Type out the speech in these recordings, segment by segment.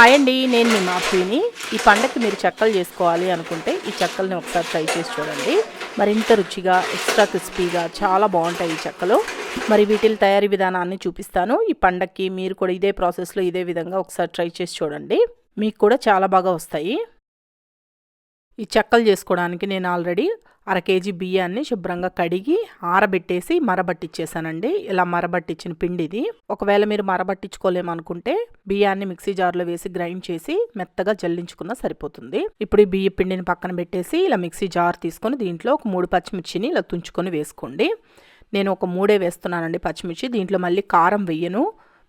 Hi అండి నేను మీ మాఫీని ఈ పండగకి మీరు చెక్కలు చేసుకోవాలి అనుకుంటే ఈ చెక్కల్ని ఒకసారి ట్రై చేసి చూడండి. మరింత రుచిగా ఎక్స్ట్రా క్రిస్పీగా చాలా బాగుంటాయి ఈ చెక్కలు. మరి వీటిల తయారీ విధానాన్ని చూపిస్తాను. ఈ పండగకి మీరు కూడా ఇదే ప్రాసెస్లో ఇదే విధంగా ఒకసారి ట్రై చేసి చూడండి. మీకు కూడా చాలా బాగా వస్తాయి. ఈ చెక్కలు చేసుకోవడానికి నేను ఆల్రెడీ అర కేజీ బియ్యాన్ని శుభ్రంగా కడిగి ఆరబెట్టేసి మరబట్టించేసానండి ఇలా మరబట్టించిన పిండి ఇది ఒకవేళ మీరు మరబట్టించుకోలేమనుకుంటే బియ్యాన్ని మిక్సీ జార్లో వేసి గ్రైండ్ చేసి మెత్తగా జల్లించుకున్నా సరిపోతుంది. ఇప్పుడు ఈ బియ్య పిండిని పక్కన పెట్టేసి ఇలా మిక్సీ జార్ తీసుకొని దీంట్లో ఒక మూడు పచ్చిమిర్చిని ఇలా తుంచుకొని వేసుకోండి. నేను ఒక మూడే వేస్తున్నానండి పచ్చిమిర్చి. దీంట్లో మళ్ళీ కారం వెయ్యను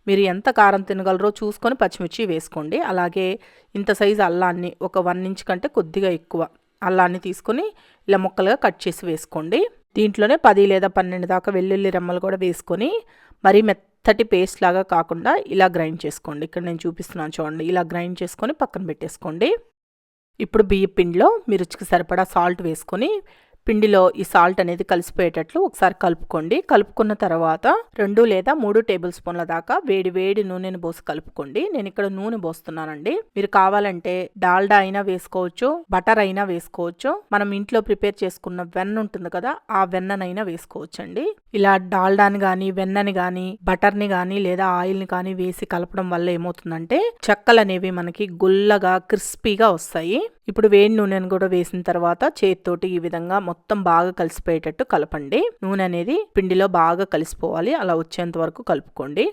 మీరు ఎంత కారం తినగలరో చూసుకొని పచ్చిమిర్చి వేసుకోండి. అలాగే ఇంత సైజు అల్లాన్ని ఒక వన్ ఇంచ్ కంటే కొద్దిగా ఎక్కువ అల్లాన్ని తీసుకొని ఇలా ముక్కలుగా కట్ చేసి వేసుకోండి. దీంట్లోనే పది లేదా పన్నెండు దాకా వెల్లుల్లి రెమ్మలు కూడా వేసుకొని మరీ మెత్తటి పేస్ట్ లాగా కాకుండా ఇలా గ్రైండ్ చేసుకోండి. ఇక్కడ నేను చూపిస్తున్నాను చూడండి. ఇలా గ్రైండ్ చేసుకొని పక్కన పెట్టేసుకోండి. ఇప్పుడు బియ్య పిండిలో మీరు రుచికి సరిపడా సాల్ట్ వేసుకొని పిండిలో ఈ సాల్ట్ అనేది కలిసిపోయేటట్లు ఒకసారి కలుపుకోండి. కలుపుకున్న తర్వాత రెండు లేదా మూడు టేబుల్ స్పూన్ల దాకా వేడి వేడి నూనెను పోసి కలుపుకోండి. నేను ఇక్కడ నూనె పోస్తున్నానండి. మీరు కావాలంటే డాల్డా అయినా వేసుకోవచ్చు బటర్ అయినా వేసుకోవచ్చు. మనం ఇంట్లో ప్రిపేర్ చేసుకున్న వెన్న ఉంటుంది కదా ఆ వెన్ననైనా వేసుకోవచ్చండి. ఇలా డాల్డాని కానీ వెన్నని కానీ బటర్ని కానీ లేదా ఆయిల్ని కానీ వేసి కలపడం వల్ల ఏమవుతుందంటే చెక్కలు అనేవి మనకి గుల్లగా క్రిస్పీగా వస్తాయి. ఇప్పుడు వేడి నూనెను కూడా వేసిన తర్వాత చేతితోటి ఈ విధంగా మొత్తం బాగా కలిసిపోయేటట్టు కలపండి. నూనె అనేది పిండిలో బాగా కలిసిపోవాలి. అలా వచ్చేంత వరకు కలుపుకోండి.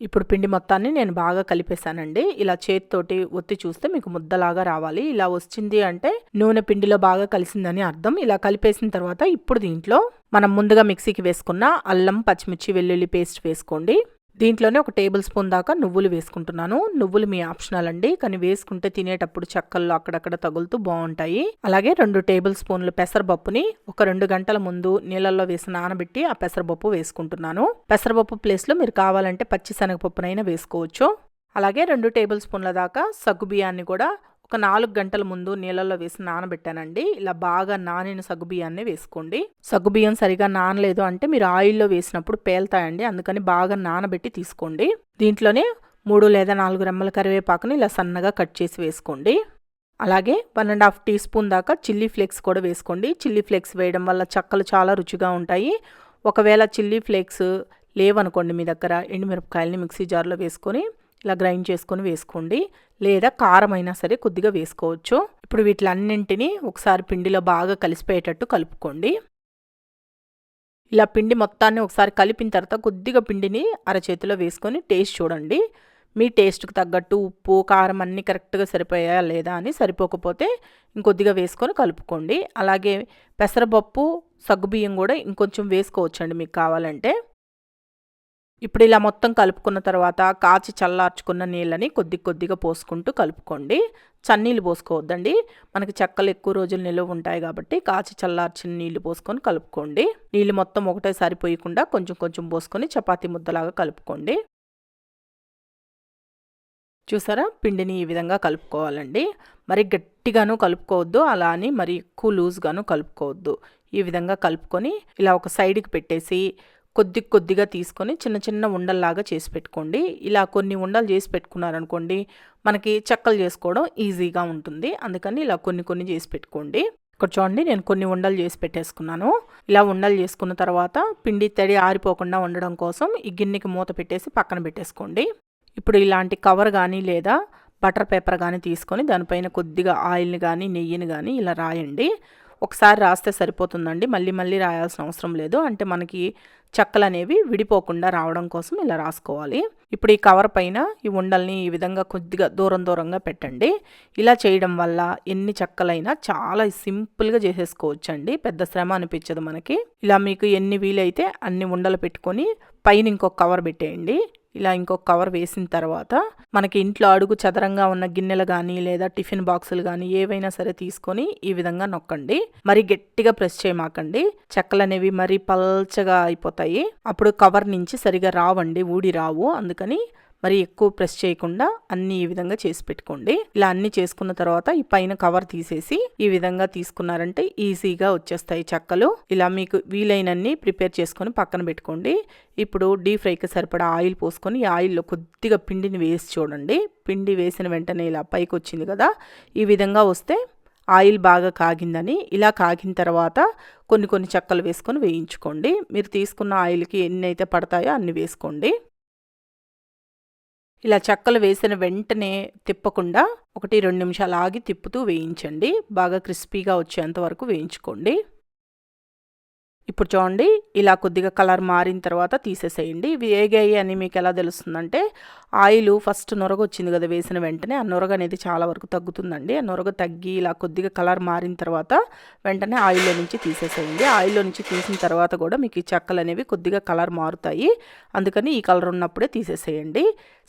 ఇప్పుడు పిండి మొత్తాన్ని నేను బాగా కలిపేశానండి. ఇలా చేతితోటి ఒత్తి చూస్తే మీకు ముద్దలాగా రావాలి. ఇలా వచ్చింది అంటే నూనె పిండిలో బాగా కలిసిందని అర్థం. ఇలా కలిపేసిన తర్వాత ఇప్పుడు దీంట్లో మనం ముందుగా మిక్సీకి వేసుకున్న అల్లం పచ్చిమిర్చి వెల్లుల్లి పేస్ట్ వేసుకోండి. దీంట్లోనే ఒక టేబుల్ స్పూన్ దాకా నువ్వులు వేసుకుంటున్నాను. నువ్వులు మీ ఆప్షనల్ అండి. కానీ వేసుకుంటే తినేటప్పుడు చెక్కల్లో అక్కడక్కడ తగులుతూ బాగుంటాయి. అలాగే రెండు టేబుల్ స్పూన్లు పెసరపప్పుని ఒక రెండు గంటల ముందు నీళ్ళల్లో వేసి నానబెట్టి ఆ పెసరపప్పు వేసుకుంటున్నాను. పెసరపప్పు ప్లేస్లో మీరు కావాలంటే పచ్చి శనగపప్పునైనా వేసుకోవచ్చు. అలాగే రెండు టేబుల్ స్పూన్ల దాకా సగ్గు బియ్యాన్ని కూడా ఒక నాలుగు గంటల ముందు నీళ్ళల్లో వేసి నానబెట్టానండి. ఇలా బాగా నానిన సగ్గుబియ్యాన్ని వేసుకోండి. సగ్గుబియ్యం సరిగా నానలేదు అంటే మీరు ఆయిల్లో వేసినప్పుడు పేలుతాయండి. అందుకని బాగా నానబెట్టి తీసుకోండి. దీంట్లోనే మూడు లేదా నాలుగు రెమ్మల కరివేపాకుని ఇలా సన్నగా కట్ చేసి వేసుకోండి. అలాగే one and half tea spoon దాకా చిల్లీ ఫ్లేక్స్ కూడా వేసుకోండి. చిల్లీ ఫ్లేక్స్ వేయడం వల్ల చక్కలు చాలా రుచిగా ఉంటాయి. ఒకవేళ చిల్లీ ఫ్లేక్స్ లేవనుకోండి మీ దగ్గర ఎండుమిరపకాయలని మిక్సీ జార్లో వేసుకొని ఇలా గ్రైండ్ చేసుకొని వేసుకోండి. లేదా కారం అయినా సరే కొద్దిగా వేసుకోవచ్చు. ఇప్పుడు వీటిలన్నింటినీ ఒకసారి పిండిలో బాగా కలిసిపోయేటట్టు కలుపుకోండి. ఇలా పిండి మొత్తాన్ని ఒకసారి కలిపిన తర్వాత కొద్దిగా పిండిని అరచేతిలో వేసుకొని టేస్ట్ చూడండి. మీ టేస్ట్కి తగ్గట్టు ఉప్పు కారం అన్నీ కరెక్ట్గా సరిపోయా లేదా అని సరిపోకపోతే ఇంకొద్దిగా వేసుకొని కలుపుకోండి. అలాగే పెసరపప్పు సగ్గుబియ్యం కూడా ఇంకొంచెం వేసుకోవచ్చండి మీకు కావాలంటే. ఇప్పుడు ఇలా మొత్తం కలుపుకున్న తర్వాత కాచి చల్లార్చుకున్న నీళ్ళని కొద్ది కొద్దిగా పోసుకుంటూ కలుపుకోండి. చన్నీళ్ళు పోసుకోవద్దండి. మనకి చెక్కలు ఎక్కువ రోజులు నిలువ ఉంటాయి కాబట్టి కాచి చల్లార్చిన నీళ్ళు పోసుకొని కలుపుకోండి. నీళ్ళు మొత్తం ఒకటే సరిపోయకుండా కొంచెం కొంచెం పోసుకొని చపాతీ ముద్దలాగా కలుపుకోండి. చూసారా? పిండిని ఈ విధంగా కలుపుకోవాలండి. మరి గట్టిగాను కలుపుకోవద్దు అలా అని మరి ఎక్కువ లూజ్గాను కలుపుకోవద్దు. ఈ విధంగా కలుపుకొని ఇలా ఒక సైడ్కి పెట్టేసి కొద్ది కొద్దిగా తీసుకొని చిన్న చిన్న ఉండల్లాగా చేసి పెట్టుకోండి. ఇలా కొన్ని ఉండలు చేసి పెట్టుకున్నారనుకోండి మనకి చెక్కలు చేసుకోవడం ఈజీగా ఉంటుంది. అందుకని ఇలా కొన్ని కొన్ని చేసి పెట్టుకోండి. ఇక్కడ చూడండి నేను కొన్ని ఉండలు చేసి పెట్టేసుకున్నాను. ఇలా ఉండలు చేసుకున్న తర్వాత పిండి తడి ఆరిపోకుండా ఉండడం కోసం ఈ గిన్నెకి మూత పెట్టేసి పక్కన పెట్టేసుకోండి. ఇప్పుడు ఇలాంటి కవర్ కానీ లేదా బటర్ పేపర్ కానీ తీసుకొని దానిపైన కొద్దిగా ఆయిల్ని కానీ నెయ్యిని కానీ ఇలా రాయండి. ఒకసారి రాస్తే సరిపోతుందండి. మళ్ళీ మళ్ళీ రాయాల్సిన అవసరం లేదు. అంటే మనకి చెక్కలు అనేవి విడిపోకుండా రావడం కోసం ఇలా రాసుకోవాలి. ఇప్పుడు ఈ కవర్ పైన ఈ ఉండల్ని ఈ విధంగా కొద్దిగా దూరం దూరంగా పెట్టండి. ఇలా చేయడం వల్ల ఎన్ని చెక్కలైనా చాలా సింపుల్గా చేసేసుకోవచ్చండి. పెద్ద శ్రమ అనిపించదు మనకి. ఇలా మీకు ఎన్ని వీలైతే అన్ని ఉండలు పెట్టుకొని పైన ఇంకొక కవర్ పెట్టేయండి. ఇలా ఇంకొక కవర్ వేసిన తర్వాత మనకి ఇంట్లో అడుగు చదరంగా ఉన్న గిన్నెలు కానీ లేదా టిఫిన్ బాక్సులు కానీ ఏవైనా సరే తీసుకొని ఈ విధంగా నొక్కండి. మరి గట్టిగా ప్రెస్ చేయమాకండి. చెక్కలు అనేవి మరీ పల్చగా అయిపోతాయి. అప్పుడు కవర్ నుంచి సరిగా రావండి ఊడి రావు. అందుకని మరి ఎక్కువ ప్రెస్ చేయకుండా అన్ని ఈ విధంగా చేసి పెట్టుకోండి. ఇలా అన్ని చేసుకున్న తర్వాత ఈ పైన కవర్ తీసేసి ఈ విధంగా తీసుకున్నారంటే ఈజీగా వచ్చేస్తాయి చెక్కలు. ఇలా మీకు వీలైనన్ని ప్రిపేర్ చేసుకొని పక్కన పెట్టుకోండి. ఇప్పుడు డీప్ ఫ్రైకి సరిపడా ఆయిల్ పోసుకొని ఈ ఆయిల్లో కొద్దిగా పిండిని వేసి చూడండి. పిండి వేసిన వెంటనే ఇలా పైకి వచ్చింది కదా ఈ విధంగా వస్తే ఆయిల్ బాగా కాగిందని ఇలా కాగిన తర్వాత కొన్ని కొన్ని చెక్కలు వేసుకొని వేయించుకోండి. మీరు తీసుకున్న ఆయిల్కి ఎన్ని అయితే పడతాయో అన్ని వేసుకోండి. ఇలా చెక్కలు వేసిన వెంటనే తిప్పకుండా ఒకటి రెండు నిమిషాలు ఆగి తిప్పుతూ వేయించండి. బాగా క్రిస్పీగా వచ్చేంత వరకు వేయించుకోండి. ఇప్పుడు చూడండి ఇలా కొద్దిగా కలర్ మారిన తర్వాత తీసేసేయండి. ఇవి ఏగాయి అని మీకు ఎలా తెలుస్తుందంటే ఆయిల్ ఫస్ట్ నొరగ వచ్చింది కదా వేసిన వెంటనే ఆ నొరగ అనేది చాలా వరకు తగ్గుతుందండి. ఆ నొరగ తగ్గి ఇలా కొద్దిగా కలర్ మారిన తర్వాత వెంటనే ఆయిల్లో నుంచి తీసేసేయండి. ఆయిల్లో నుంచి తీసిన తర్వాత కూడా మీకు ఈ చెక్కలు అనేవి కొద్దిగా కలర్ మారుతాయి. అందుకని ఈ కలర్ ఉన్నప్పుడే తీసేసేయండి.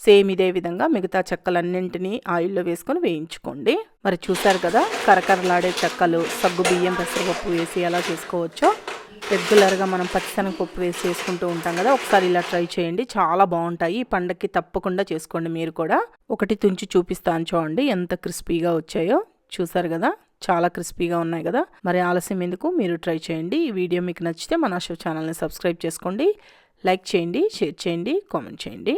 సేమ్ ఇదే విధంగా మిగతా చెక్కలన్నింటినీ ఆయిల్లో వేసుకొని వేయించుకోండి. మరి చూసారు కదా కరకరలాడే చెక్కలు సగ్గు బియ్యం పెసరపప్పు వేసి ఎలా చేసుకోవచ్చో? రెగ్యులర్గా మనం పచ్చిశనగపప్పు వేసి చేసుకుంటూ ఉంటాం కదా ఒకసారి ఇలా ట్రై చేయండి. చాలా బాగుంటాయి. ఈ పండక్కి తప్పకుండా చేసుకోండి మీరు కూడా. ఒకటి తుంచి చూపిస్తాను చూడండి ఎంత క్రిస్పీగా వచ్చాయో. చూసారు కదా చాలా క్రిస్పీగా ఉన్నాయి కదా. మరి ఆలస్యం ఎందుకు? మీరు ట్రై చేయండి. ఈ వీడియో మీకు నచ్చితే మన షో ఛానల్ని సబ్స్క్రైబ్ చేసుకోండి. లైక్ చేయండి షేర్ చేయండి కామెంట్ చేయండి.